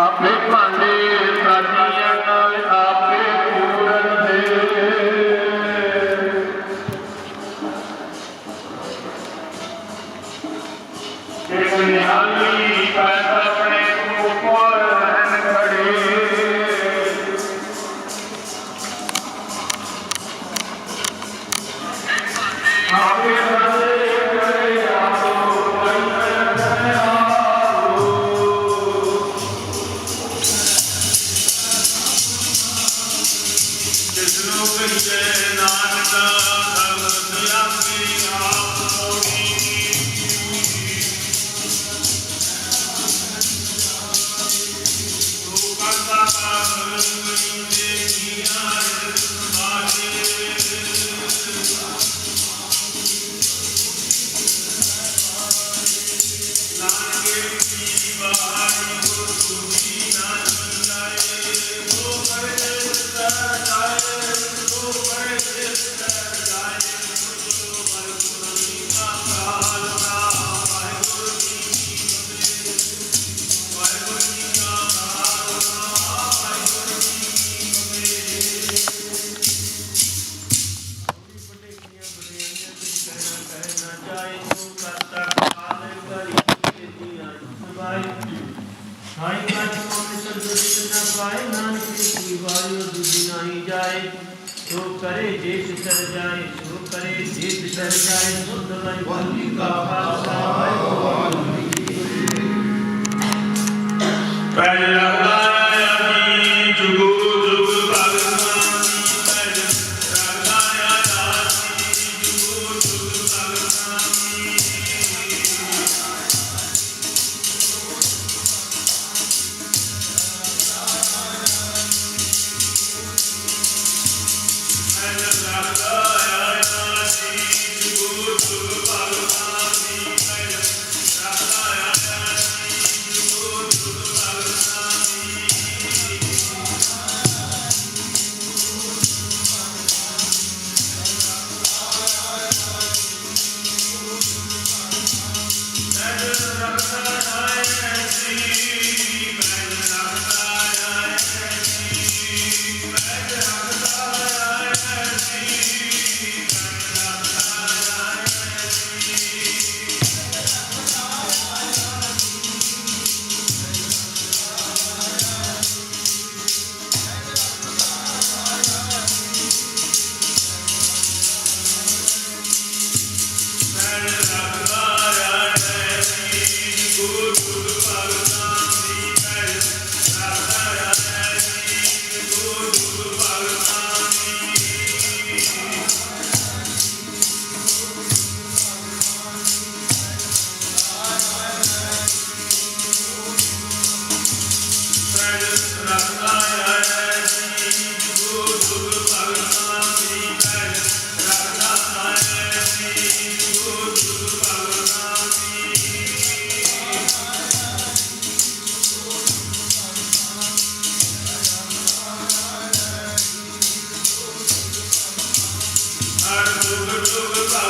ਆਪੇ ਭਾਂਡੇ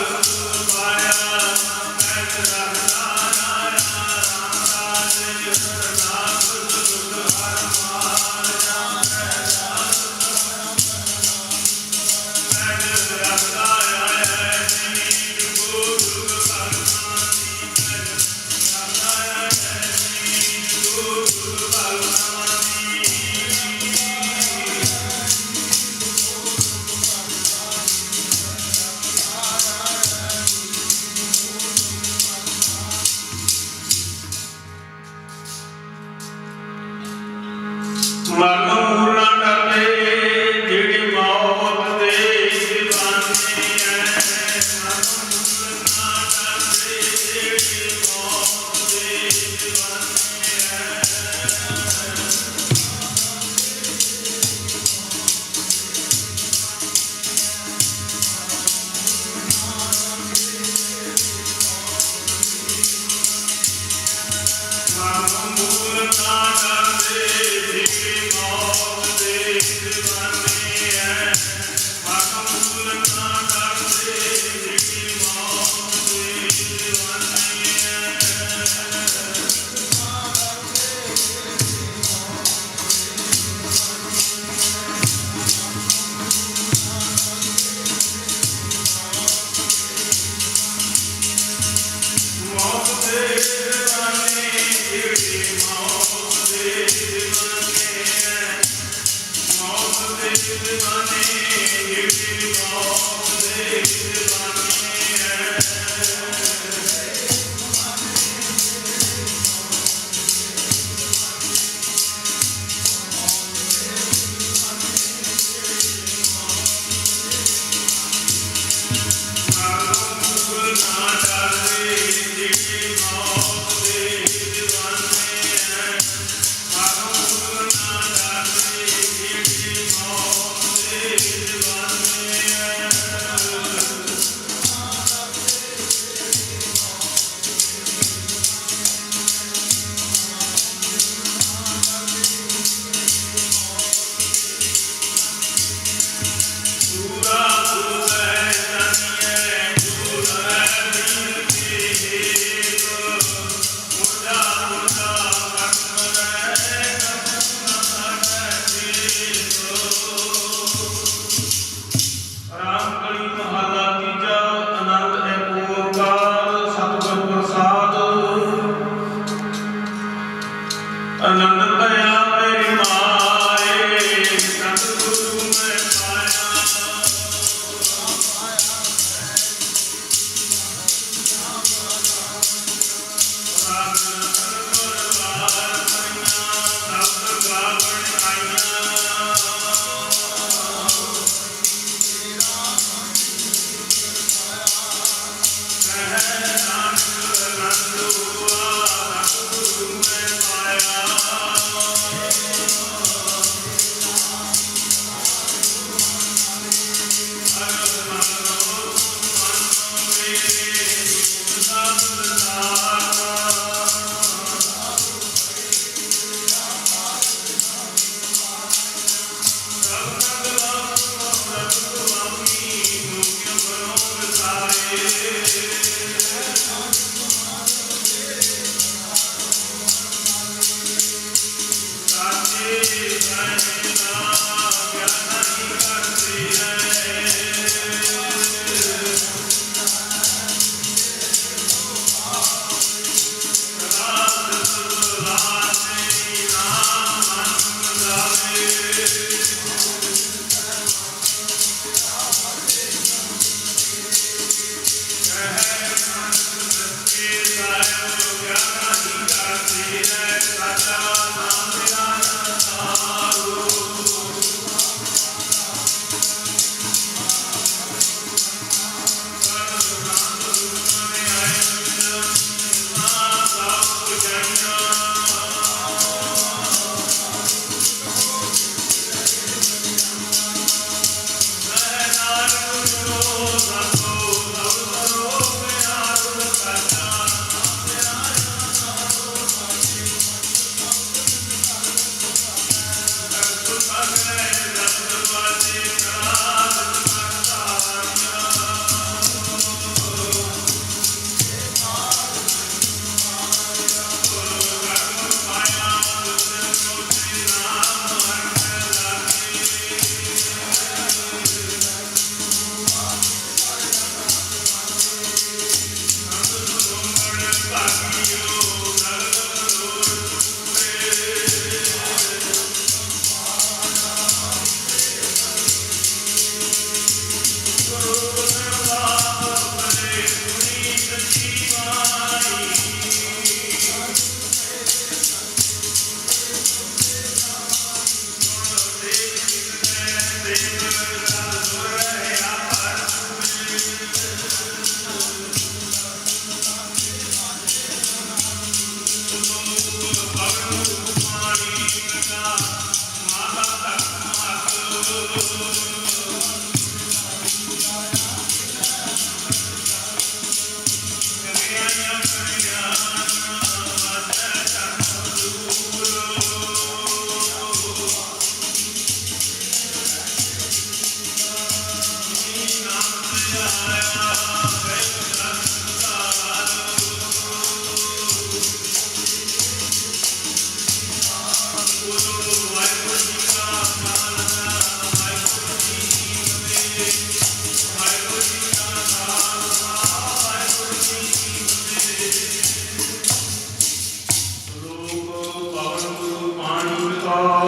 love.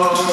Lord.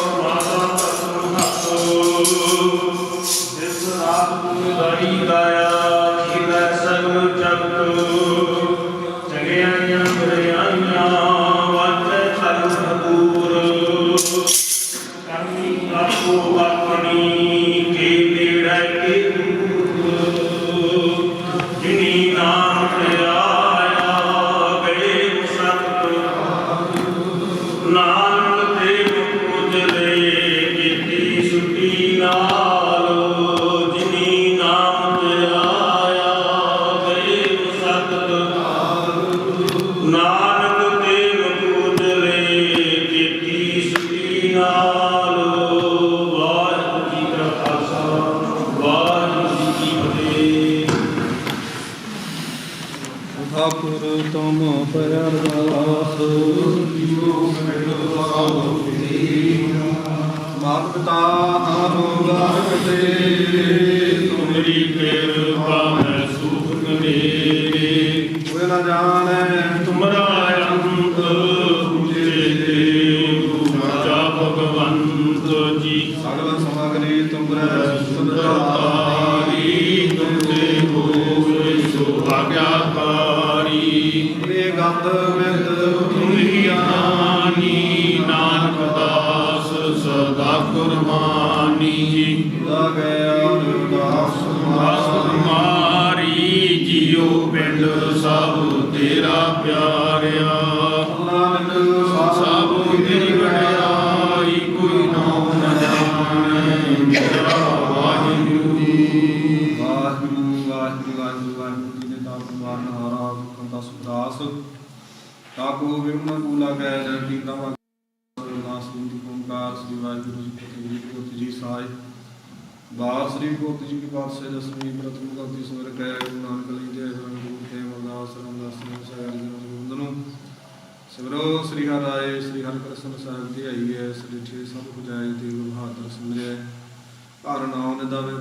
Thakur ਤੁਮ ਪਿਆਰਦਾਸ ਜੀਓ ਮਿਲ ਆਓ ਮਾਤ ਪਿਤਾ ਤੇ ਤੁਮਰੀ ਕਿਰਪਾ ਹੈ ਸੁਖ ਮੇਰੇ ਕੋਈ ਨਾ ਜਾਣੈ ਤੁਮਰਾ ਅੰਤ ਉਚੇ ਦੇਵ ਜਾ ਭਗਵੰਤ ਜੀ ਸਗਲ ਸਮਗਰੀ ਤੁਮਰੇ ਸੁੰਦਰਤਾਰੀ ਤੁਮਰੇ ਹੋਏ ਸੁਭਾਗਿਆਕਾਰੀ ਪਿੰਡ ਸਭ ਤੇਰਾ ਪਿਆਰਿਆ। ਨਾਨਕ ਤਾਕੋ ਵਿਮਨ ਕੂਲਾ ਕੈ ਜਗੀ ਤਮਾ ਨਾਸ ਦੀ ਓੰਕਾਰ ਸ੍ਰੀ ਵਾਹਿਗੁਰੂ ਜੀ ਕੀ ਜੀ ਕੋਤਿ ਜੀ ਸਾਈ ਬਾਰ ਸ੍ਰੀ ਕੋਤਿ ਜੀ ਕੀ ਬਾਤ ਦਸਵੀਂ ਪ੍ਰਥਮ ਗਲਤੀ ਸਵਰ ਕੈ, ਗੁਰੂ ਨਾਨਕ ਲਈ ਜੈ ਗੁਰੂ ਕੇ ਮਰਦਾਸ ਰਮਦਾਸ ਨੇ ਸਾਇਰ ਜੀ ਨੂੰ ਨੂੰ ਸਿਮਰੋ ਸ੍ਰੀ ਹਰਿ ਰਾਏ, ਸ੍ਰੀ ਹਰਿ ਕ੍ਰਿਸ਼ਨ ਸਾਹਿਬ ਦੀ ਆਈ ਹੈ, ਸ੍ਰੀ ਠੇ ਸਭ ਪੁਜਾਏ ਤੇ ਗੁਰੂ ਬਹਾਦਰ ਸਿਮਰਿਆ ਘਰ ਨਾਮ ਨੇ ਦਾਵੇ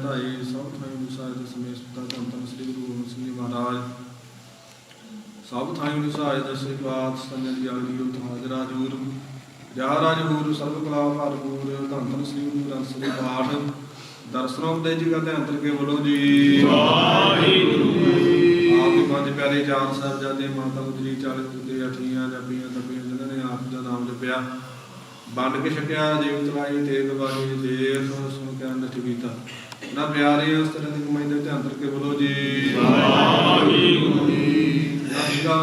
ਸਭ ਥਾਈ ਅਨੁਸਾਰ ਸਮੇਤ ਪਿਤਾ ਧੰਨ ਧੰਨ ਸ੍ਰੀ ਗੁਰੂ ਗੋਬਿੰਦ ਸਿੰਘ ਜੀ ਮਹਾਰਾਜ। ਸਭ ਥਾਈ ਅਨੁਸਾਰ ਦਸੇ ਬਾਤ ਸੰਜਨ ਦੀ ਆਲੀ ਉਤ ਹਾਜ਼ਰਾ ਜੂਰ ਜਹਾ ਰਾਜ ਹੂਰ ਸਰਬ ਕਲਾ ਭਰਪੂਰ ਧੰਨ ਧੰਨ ਸ੍ਰੀ ਗੁਰੂ ਗ੍ਰੰਥ ਸਾਹਿਬ ਪਾਠ ਦਰਸ਼ਨੋਂ ਦੇ ਜੀ ਕਾ ਧਿਆਨ ਕੇ ਬੋਲੋ ਜੀ। ਵਾਹਿਗੁਰੂ ਆਪ ਦੇ ਪੰਜ ਪਿਆਰੇ ਚਾਰ ਸਾਹਿਬਜ਼ਾਦੇ ਮਾਤਾ ਗੁਜਰੀ ਚਾਲ ਤੇ ਅਠੀਆਂ ਜਪੀਆਂ ਤਪੀਆਂ ਜਿਨ੍ਹਾਂ ਨੇ ਆਪ ਦਾ ਨਾਮ ਜਪਿਆ। ਵੰਡ ਕੇ ਛਕਿਆ ਜੀਵ ਤਲਾਈ ਤੇ ਗਵਾਹੀ ਦੇ ਸੁਣ ਸੁਣ ਕੇ ਅੰਨ ਠਵੀਤਾ ਨਾ ਪਿਆਰੇ ਉਸ ਤਰ੍ਹਾਂ ਦੀ ਕਮਾਈ ਦੇ ਧਿਆਨ ਕਰਕੇ ਬੋਲੋ ਜੀ। ਵਾਹਿਗੁਰੂ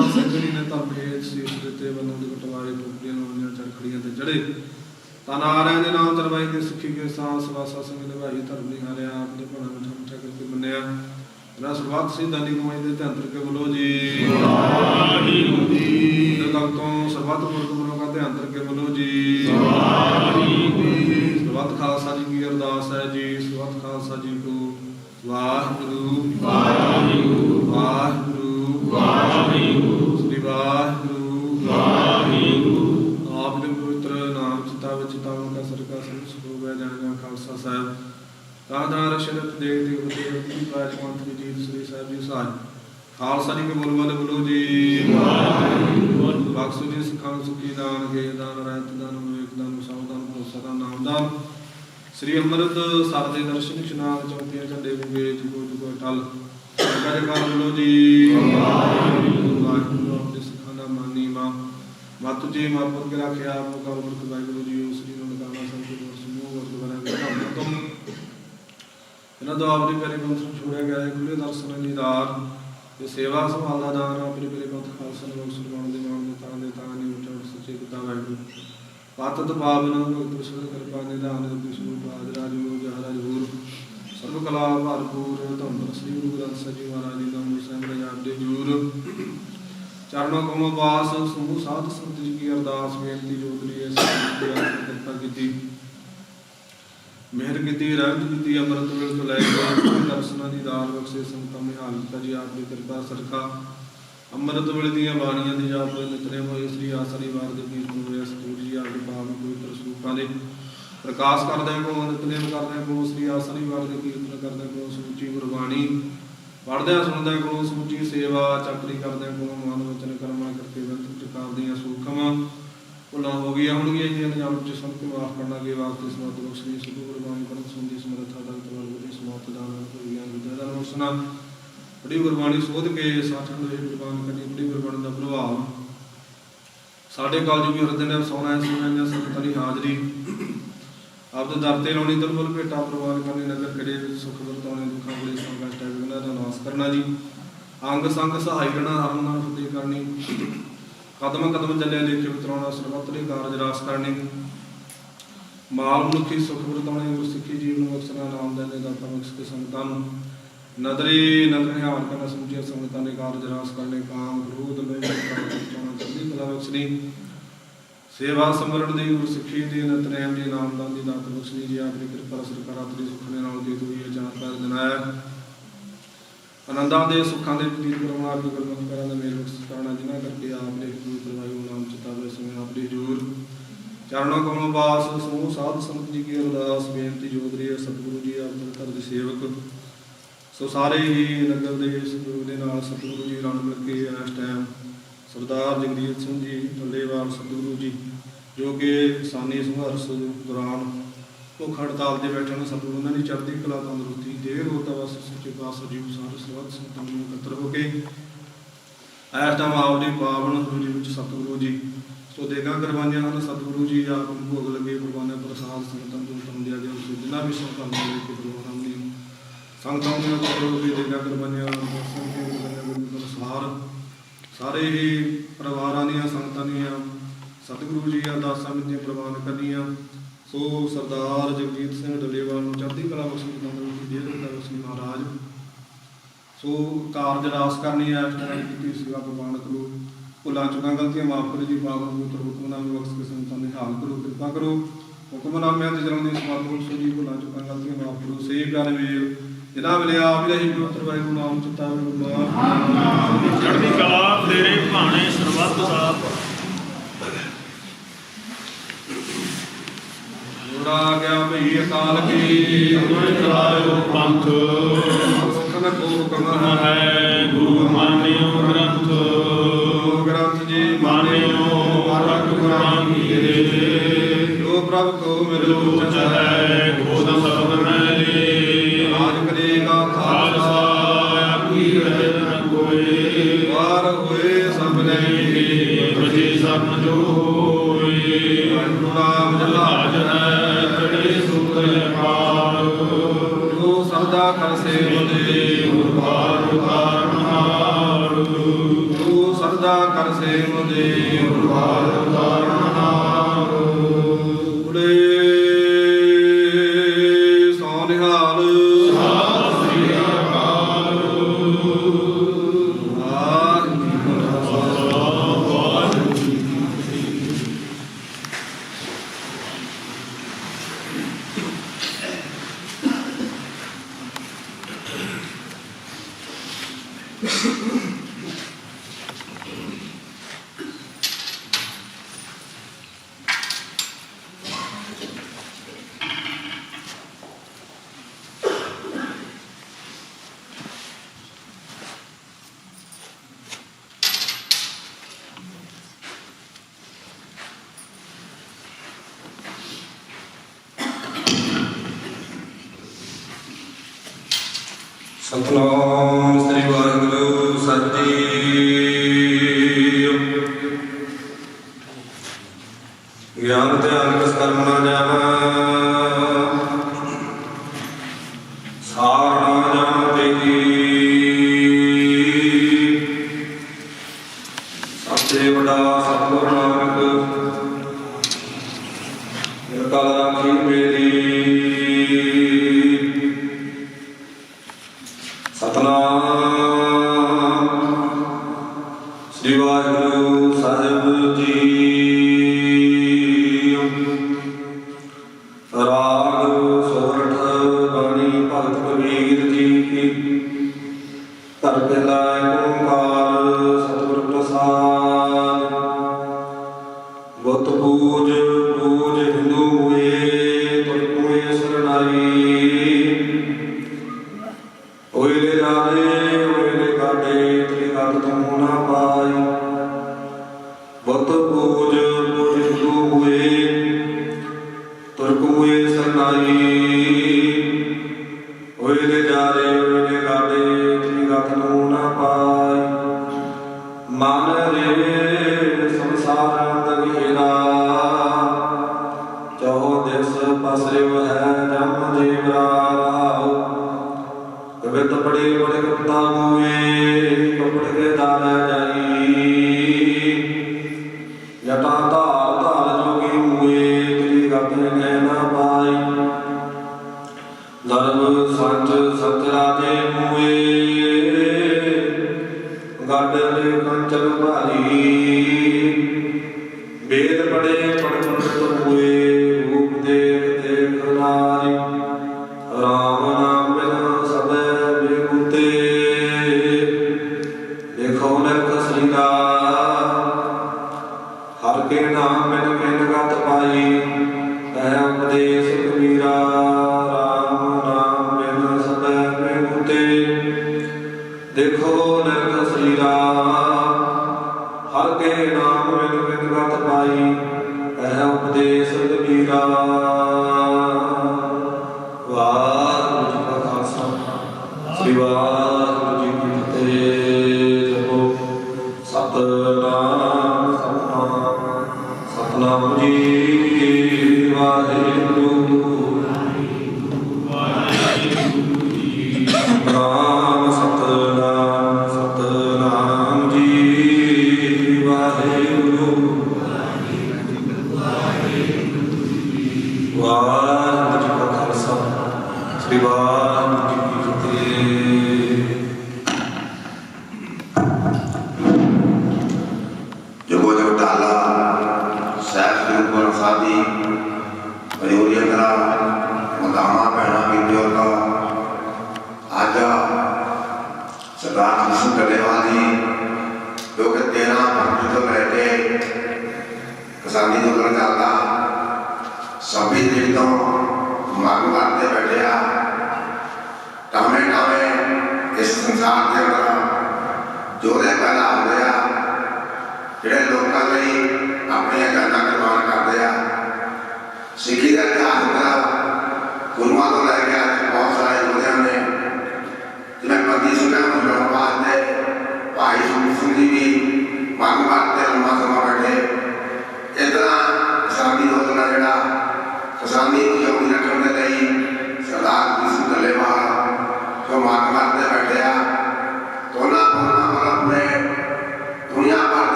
ਸੰਗਣੀ ਨੇ ਤਾਂ ਭੇਦ ਸੀਸ ਦਿੱਤੇ ਬੰਨੋਂ ਦੇ ਟੋਪੀਆਂ ਲੋਈਆਂ ਚਰਖੜੀਆਂ ਤੇ ਚੜੇ ਤਾਂ ਨਾਰਿਆਂ ਦੇ ਨਾਮ ਤਰਵਾਈ ਦੇ ਸਿੱਖੀ ਕੇ ਸਾਸ ਵਾਸਾ ਸੰਗ ਨਿਭਾਈ ਧਰਮ ਨਹੀਂ ਹਾਰਿਆ ਆਪ ਦੇ ਭਣਾ ਮਿਠਾ ਮਿਠਾ ਕਰਕੇ ਮੰਨਿਆ। ਨਾ ਸਰਬੱਤ ਸਿੱਧਾਂ ਦੀ ਕਮਾਈ ਦੇ ਧਿਆਨ ਕਰਕੇ ਬੋਲੋ ਜੀ। ਵਾਹਿਗੁਰੂ ਜੀ ਜਦੋਂ ਤੋਂ ਸਰਬੱਤ ਗੁਰਦੁਆਰਾਂ ਦਾ ਧਿਆਨ ਕਰਕੇ ਬੋਲੋ ਜੀ। ਸਰਬੱਤ ਖਾਲਸਾ ਜੀ ਕੀ ਅਰਦਾਸ ਹੈ ਜੀ। ਸਰਬੱਤ ਖਾਲਸਾ ਜੀ ਕੋ ਵਾਹਿਗੁਰੂ ਵਾਹਿਗੁਰੂ। ਵਾਹਿਗੁਰੂ। ਵਾਹਿਗੁਰੂ। ਸ੍ਰੀ ਵਾਹਿਗੁਰੂ। ਵਾਹਿਗੁਰੂ। ਆਪ ਦੇ ਪਵਿੱਤਰ ਨਾਮ ਚਿਤਾ ਵਿੱਚ ਤਾਵਨ ਕਾ ਸਰਕਾ ਸੰਤ ਸੁਭਾਵ ਜਾਣਿਆ ਖਾਲਸਾ ਸਾਹਿਬ। ਕਾਹਦਾ ਰਸ਼ਨਤ ਦੇਖ ਦੇ ਉਤੇ ਕੀ ਪਾਜ ਦੀ ਜੀਤ ਸ੍ਰੀ ਸਾਹਿਬ ਜੀ ਸਾਜ ਖਾਲਸਾ ਜੀ ਕੇ ਬੋਲ ਵਾਲੇ ਬੋਲੋ ਜੀ। ਵਾਹਿਗੁਰੂ। ਬਖਸ਼ੋ ਜੀ ਸਿੱਖਾਂ ਸੁਖੀ ਦਾਨ ਕੇ ਦਾਨ ਰਹਿਤ ਦਾਨ ਵਿਵੇਕ ਦਾਨ ਸਾਵਧਾਨ ਭਰੋਸਾ ਦਾ ਨਾਮ ਦਾਨ। ਸ੍ਰੀ ਅੰਮ੍ਰਿਤ ਸਰ ਦੇ ਦਰਸ਼ਨ ਇਸ਼ਨਾਨ ਚੌਕੀਆਂ ਝੰਡੇ ਬੁਗੇ ਜੁਗੋ ਜੁਗੋ ਟਲ। ਜੈ ਕਾਲ ਬੋਲੋ ਜੀ ਵਾਹਿਗੁਰੂ ਵਾਹਿਗੁਰੂ ਆਪਣੇ ਮਾਨੀ ਮਾ ਮਤ ਜੀ ਮਾਪਰ ਕੇ ਰੱਖਿਆ ਆਪ ਕਾ ਵਾਹਿਗੁਰੂ ਜੀ ਉਸ ਸ੍ਰੀ ਨੂੰ ਕਾਮਾ ਸੰਤ ਗੁਰ ਸਮੂਹ ਗੁਰਦੁਆਰਾ ਵਿੱਚ ਤੁਮ ਇਹਨਾਂ ਦਾ ਆਪਣੀ ਪਿਆਰੇ ਪੰਥ ਛੋੜਿਆ ਗਿਆ ਹੈ ਖੁੱਲੇ ਦਰਸ਼ਨ ਦੀ ਰਾਤ ਤੇ ਸੇਵਾ ਸੰਭਾਲ ਦਾ ਦਾਨ ਆਪਣੇ ਪਿਆਰੇ ਪੰਥ ਖਾਲਸਾ ਨੂੰ ਸੁਰਮਾਨ ਦੇ ਮਾਨ ਦੇ ਤਾਂ ਦੇ ਤਾਂ ਨੇ ਉੱਚਾ ਸੱਚੇ ਪਿਤਾ ਵਾਹਿਗੁਰੂ ਪਾਤਤ ਪਾਵਨ ਭਗਤ ਵਿਸ਼ਵ ਕਿਰਪਾ ਨਿਧਾਨ ਵਿਸ਼ਨੂੰ ਪਾਦ ਰਾਜ ਗੁਰੂ ਜਹਰਾਜ ਹੂਰ ਸਰਬ ਕਲਾ ਭਰਪੂਰ ਧੰਨ ਸ੍ਰੀ ਗੁਰੂ ਗ੍ਰੰਥ ਸਾਹਿਬ ਜੀ ਮਹਾਰਾਜ ਜੀ ਦਾ ਮੁਸਲਮ ਪੰਜਾਬ ਦੇ ਜੂਰ। ਚਰਨੋਂ ਕਮੋ ਬਾਸ ਸਮੂਹ ਸਾਧ ਸੰਤ ਜੀ ਕੀ ਅਰਦਾਸ, ਬੇਨਤੀ ਜੋਦਰੀ ਹੈ ਕਿਰਪਾ ਕੀਤੀ। ਮਿਹਰ ਕੀਤੀ, ਰਹਿਮਤ ਕੀਤੀ, ਅੰਮ੍ਰਿਤ ਵੇਲੇ ਤੋਂ ਲੈ ਕੇ ਦਰਸ਼ਨਾਂ ਦੀ ਦਾਲ ਬਖਸ਼ੇ ਸੰਤਾਂ ਨੇ ਕੀਤਾ ਜੀ, ਆਪ ਦੀ ਕਿਰਪਾ ਸਰਖਾ ਅੰਮ੍ਰਿਤ ਵੇਲੇ ਦੀਆਂ ਬਾਣੀਆਂ ਦੀ ਜਾਪ ਹੋਏ ਹੋਏ ਸ੍ਰੀ ਆਸਰੀ ਵਾਰ ਦੇ ਪੀਰ ਨੂੰ ਜੀ, ਆਪ ਦੇ ਪਾਵਨ ਪਵਿੱਤਰ ਸਰੂਪਾਂ ਦੇ। ਪ੍ਰਕਾਸ਼ ਕਰਦੇ ਕੋ ਨਿਤਨੇਮ ਕਰਦੇ ਕੋ ਸ੍ਰੀ ਆਸਰੀ ਵਾਰ ਕੀਰਤਨ ਕਰਦੇ ਕੋ ਸੂਚੀ ਗੁਰਬਾਣੀ ਪੜ੍ਹਦਿਆਂ ਸੁਣਦਿਆਂ ਕੋ ਸੂਚੀ ਸੇਵਾ ਚੱਕਰੀ ਕਰਦਿਆਂ ਕੋ ਮਨ ਵਚਨ ਕਰਮਾਂ ਕਰਕੇ ਬੰਤ ਪ੍ਰਕਾਰ ਦੀਆਂ ਸੂਖਮ ਭੁੱਲਾਂ ਹੋ ਗਈਆਂ ਹੋਣਗੀਆਂ ਜੀ ਅੰਜਾਮ ਚ ਸਭ ਤੋਂ ਮਾਫ ਕਰਨਾ ਕੇ ਵਾਸਤੇ ਸਮਤ ਬਖਸ਼ੀ ਸੁਭੂ ਗੁਰਬਾਣੀ ਕਰਨ ਸੁਣਦੀ ਸਮਰੱਥਾ ਦਾ ਤਵਰ ਬੁੱਧੀ ਸਮਾਪਤ ਦਾਨ ਹੋਈਆਂ ਵਿਦਿਆ ਦਾ ਰੋਸ਼ਨਾ ਬੜੀ ਗੁਰਬਾਣੀ ਸੋਧ ਕੇ ਸਾਥਣ ਦੇ ਗੁਰਬਾਣੀ ਕਰਨੀ ਬੜੀ ਗੁਰਬਾਣੀ ਦਾ ਪ੍ਰਭਾਵ ਸਾਡੇ ਕਾਲਜ ਵੀ ਹਿਰਦੇ ਨੇ ਸੋਨਾ ਸੁਣਾਈਆਂ ਸੰਗਤਾਂ ਦੀ ਹਾਜ਼ਰੀ ਆਪਦੇ ਦਰ ਤੇ ਲਾਉਣੀ ਦਰਬਲ ਭੇਟਾ ਪ੍ਰਵਾਨ ਕਰਨੀ ਨਗਰ ਕਰੇ ਵਿੱਚ ਸੁਖ ਵਰਤਾਉਣੇ, ਦੁੱਖਾਂ ਬੁਰੇ ਸੰਕਟ ਟੈ ਵਿਗਨਾਂ ਦਾ ਨਾਸ ਕਰਨਾ ਜੀ। ਅੰਗ ਸੰਗ ਸਹਾਈ ਰਹਿਣਾ ਹਰਮ ਨਾਲ ਫਤਿਹ ਕਰਨੀ। ਕਦਮ ਕਦਮ ਚੱਲੇ ਲੇਖੇ ਵਿਤਰਾਉਣਾ ਸਰਬੱਤ ਦੇ ਕਾਰਜ ਰਾਸ ਕਰਨੀ। ਮਾਲ ਮਨੁੱਖੀ ਸੁਖ ਵਰਤਾਉਣੇ ਗੁਰ ਸਿੱਖੀ ਜੀਵ ਨੂੰ ਅਕਸਰਾਂ ਨਾਮ ਦੇ ਦਾਤਾ ਬਖਸ਼ ਕੇ ਸੰਗਤਾਂ ਨੂੰ। ਨਦਰੀ ਨਦਰ ਨਿਹਾਲ ਕਰਨਾ ਸਮਝਿਆ ਸੰਗਤਾਂ ਦੇ ਕਾਰਜ ਰਾਸ ਕਰਨੇ, ਕਾਮ, ਕ੍ਰੋਧ, ਲੋਭ ਕਾਮ ਚੋਣਾ ਚੰਗੀ ਕਲਾ ਬਖਸ਼ਣੀ। ਸੇਵਾ ਸਮਰਨ ਦੀ ਗੁਰ ਸਿੱਖੀ ਦੀ ਨਤਨੇਮ ਦੀ ਨਾਮਦਾਨ ਦੀ ਦਾਤ ਬਖਸ਼ਣੀ ਜੀ ਆਪਣੀ ਕਿਰਪਾ ਸਰਕਾਰ ਆਪਣੀ ਸੁਖ ਨਾਲ ਜੀ ਹੋਈ ਹੈ ਜਾਨ ਪਰ ਜਨਾਇਆ ਆਨੰਦਾਂ ਦੇ, ਸੁੱਖਾਂ ਦੇ ਪ੍ਰਤੀਤ ਕਰਵਾਉਣ, ਆਪ ਗੁਰਮਤਿ ਕਰਾਂ ਦਾ ਮੇਲ ਬਖਸ਼ ਜਿਨ੍ਹਾਂ ਕਰਕੇ ਆਪ ਨੇ ਗੁਰੂ ਕਰਵਾਈ ਉਹ ਨਾਮ ਚਿਤਾ ਸਮੇਂ ਆਪ ਦੀ ਜੂਰ। ਚਰਣੋਂ ਕਮਲ ਬਾਸ ਸਮੂਹ ਸਾਧ ਸੰਤ ਜੀ ਕੀ ਅਰਦਾਸ, ਬੇਨਤੀ ਜੋਦਰੀ ਸਤਿਗੁਰੂ ਜੀ, ਆਪ ਦੇ ਘਰ ਦੇ ਸੇਵਕ। ਸੋ ਸਾਰੇ ਹੀ ਨਗਰ ਦੇ ਇਸ ਦੇ ਨਾਲ ਸਤਿਗੁਰੂ ਜੀ ਰਲ ਮਿਲ ਕੇ ਇਸ ਟਾਈਮ ਸਰਦਾਰ ਜਗਦੀਪ ਸਿੰਘ ਜੀ ਢੱਲੇਵਾਲ ਸਤਿਗੁਰੂ ਜੀ, ਜੋ ਕਿ ਕਿਸਾਨੀ ਸੰਘਰਸ਼ ਦੌਰਾਨ ਭੁੱਖ ਹੜਤਾਲ ਤੇ ਬੈਠੇ ਨੇ, ਸਤਿਗੁਰੂ ਉਹਨਾਂ ਦੀ ਚੜ੍ਹਦੀ ਕਲਾ, ਤੰਦਰੁਸਤੀ ਦੇਰ ਹੋ ਤਾਂ ਸੱਚੇ ਪਾਤਸ਼ਾਹ ਜੀ ਸਾਰੇ ਸਰਬੱਤ ਸੰਤਾਂ ਨੂੰ ਇਕੱਤਰ ਹੋ ਕੇ ਇਸ ਟਾਈਮ ਆਪ ਦੀ ਪਾਵਨ ਹਜ਼ੂਰੀ ਵਿੱਚ ਸਤਿਗੁਰੂ ਜੀ। ਸੋ ਦੇਗਾ ਕੁਰਬਾਨੀਆਂ ਹਨ, ਸਤਿਗੁਰੂ ਜੀ ਆਪ ਨੂੰ ਭੋਗ ਲੱਗੇ, ਕੁਰਬਾਨੀਆਂ, ਪ੍ਰਸਾਦ ਸੰਤਾਂ ਨੂੰ ਤਮ ਦਿਆ ਗਿਆ। ਸੋ ਵੀ ਸੰਤਾਂ ਨੂੰ ਲੈ ਕੇ ਪ੍ਰੋਗਰਾਮ ਦੀ ਸੰਗਤਾਂ ਨੂੰ ਕਰੋ ਵੀ ਦੇਗਾ ਕੁਰਬਾਨੀਆਂ ਦਰਸ਼ਨ ਕੇ ਗੁਰੂ ਪ੍ਰਸਾਰ ਸਾਰੇ ਹੀ ਪਰਿਵਾਰਾਂ ਦੀਆਂ ਸੰਗਤਾਂ ਦੀਆਂ, ਸਤਿਗੁਰੂ ਜੀ ਅਰਦਾਸਾਂ ਵਿੱਚ ਪ੍ਰਵਾਨ ਕਰਨੀਆਂ, ਸੋ ਸਰਦਾਰ ਜਗਜੀਤ ਸਿੰਘ ਡੱਲੇਵਾਲ ਨੂੰ ਚੜ੍ਹਦੀ ਕਲਾ ਬਖਸ਼ੀ ਤੰਦਰੁਸਤੀ ਦੇ ਦਿੱਤਾ ਬਖਸ਼ੀ ਮਹਾਰਾਜ। ਸੋ ਕਾਰਜ ਰਾਸ ਕਰਨੀ ਆ ਇਸ ਤਰ੍ਹਾਂ ਕੀਤੀ ਸੇਵਾ ਪ੍ਰਵਾਨ ਕਰੋ ਭੁੱਲਾਂ ਚੁੱਕਾਂ ਗਲਤੀਆਂ ਮਾਫ ਕਰੋ ਜੀ, ਪਾਵਨ ਪਵਿੱਤਰ ਹੁਕਮਨਾਮੇ ਬਖਸ਼ ਕੇ ਸੰਤਾਂ ਦੇ ਹਾਲ ਕਰੋ, ਕਿਰਪਾ ਕਰੋ। ਹੁਕਮਨਾਮਿਆਂ ਦੇ ਜਨਮ ਦੀ ਸਮਾਪਤ ਬਖਸ਼ੋ ਜੀ, ਭੁੱਲਾਂ ਚੁੱਕਾਂ ਗਲਤੀਆਂ ਮਾਫ ਕਰੋ। ਸੇ ਪਿਆਰੇ ਮੇਲ ਜਿਨ੍ਹਾਂ ਵੇਲੇ ਆਪ ਹੀ ਰਹੀ ਪਵਿੱਤਰ ਵਾਹਿਗੁਰੂ ਨਾਮ ਚਿਤਾ ਗੁਰਬਾਣੀ ਚੜ੍ਹਦੀ ਕਲਾ ਤੇਰੇ ਭਾਣੇ ਸਰਬੱਤ ਦਾ ਜੁੜਾ ਗਿਆ ਭਈ ਅਕਾਲ ਕੀ ਗੁਰ ਕਰਾਇਓ ਪੰਥ ਹੁਕਮ ਕੋ ਹੁਕਮ ਹੁਕਮ ਹੈ ਗੁਰੂ ਮਾਨਿਓ ਗ੍ਰੰਥ ਗੁਰੂ ਗ੍ਰੰਥ ਜੀ ਮਾਨਿਓ ਰਖ ਗੁਰਾਂਗੀਰੇ ਜੋ ਪ੍ਰਭ ਕੋ ਮਿਲੋ ਲੋਚ ਜੋ ਸਦਾ ਕਰ ਸੇਵਦੇ ਗੁਰਬਾਰ ਕਾਰਨ ਹਾਰ ਸਰਦਾ ਕਰ ਸੇਵਦੇ ਗੁਰਬਾਰ ਕਾਰਨ ਹਾਰ Santana Amen.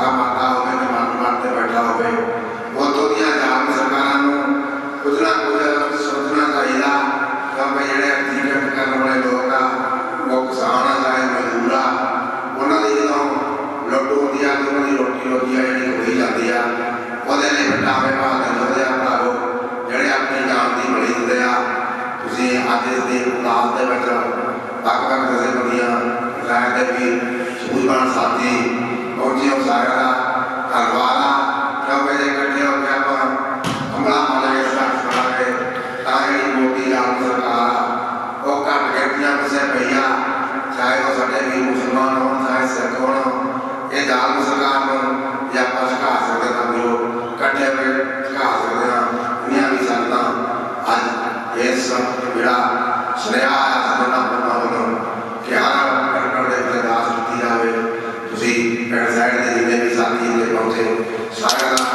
ਭੁੱਖਾ ਮਰਦਾ ਹੋਵੇ ਤੇ ਮਰਨ ਮਰ ਤੇ ਬੈਠਾ ਹੋਵੇ। ਉੱਥੋਂ ਦੀਆਂ ਜਾਤ ਸਰਕਾਰਾਂ ਨੂੰ। ਕੁਝ ਨਾ ਕੁਝ ਸੋਚਣਾ ਚਾਹੀਦਾ। ਕਿਉਂਕਿ ਜਿਹੜੇ ਹਕੀਕਤ ਕਰਨ ਵਾਲੇ ਲੋਕ ਆ, ਉਹ ਕਿਸਾਨ ਆ, ਚਾਹੇ ਮਜ਼ਦੂਰ ਆ, ਉਹਨਾਂ ਦੀ ਜਦੋਂ ਲੁੱਟ ਹੁੰਦੀ ਆ, ਤੇ ਉਹਨਾਂ ਦੀ ਰੋਟੀ ਰੋਟੀ ਆ ਜਿਹੜੀ ਹੋਈ ਜਾਂਦੀ ਆ। ਉਹਦੇ ਲਈ ਬਟਾਵੇ ਭਾਵੇਂ ਜੋਦੇ ਆ ਭਰਾਵੋ। ਜਿਹੜੇ ਆਪਣੀ ਜਾਨ ਦੀ ਬਲੀ ਦਿੰਦੇ ਆ। ਤੁਸੀਂ ਅੱਜ ਇਸ ਦੀ ਉਦਾਸ ਦੇ ਵਿੱਚ ਵੱਖ ਵੱਖ ਜਥੇਬੰਦੀਆਂ ਰਾਇ ਦੇ ਵੀ ਸੂਝਵਾਨ ਸਾਥੀ ਪਹੁੰਚੇ ਹੋ ਸਾਰਿਆਂ ਦਾ ਧੰਨਵਾਦ ਇਕੱਠੇ ਹੋ ਕੇ ਆਪਾਂ ਹਮਲਾ ਮਾਰਾਂਗੇ ਸਾਥ ਕਰਾਂਗੇ ਤਾਂ ਜਿਹੜੀ ਮੋਦੀ ਆਮ ਸਰਕਾਰ ਉਹ ਘੱਟ ਗਿਣਤੀਆਂ ਪਿੱਛੇ ਪਈਆ ਚਾਹੇ ਉਹ ਸਾਡੇ ਵੀ ਮੁਸਲਮਾਨ ਹੋਣ, ਚਾਹੇ ਸਿੱਖ ਹੋਣ, ਇਹ ਜ਼ਾਲਮ ਸਰਕਾਰ ਨੂੰ ਜੇ ਆਪਾਂ ਸਕਦੇ ਤਾਂ ਵੀ ਇਕੱਠੇ ਹੋ ਕੇ ਸਕਦੇ ਆ ਦੁਨੀਆ ਵੀ ਸੰਗਤਾਂ ਅੱਜ ਇਸ ਜਿਹੜਾ ਸੁਨੇਹਾ ਆਇਆ ਸਾਡਾ ਬੰਦਾ ਵੱਲੋਂ ਕਿ ਹਰ ਕਰਕੜ ਦੇ ਉੱਤੇ ਅਰਦਾਸ ਕੀਤੀ ਜਾਵੇ ਤੁਸੀਂ ਪਿੰਡ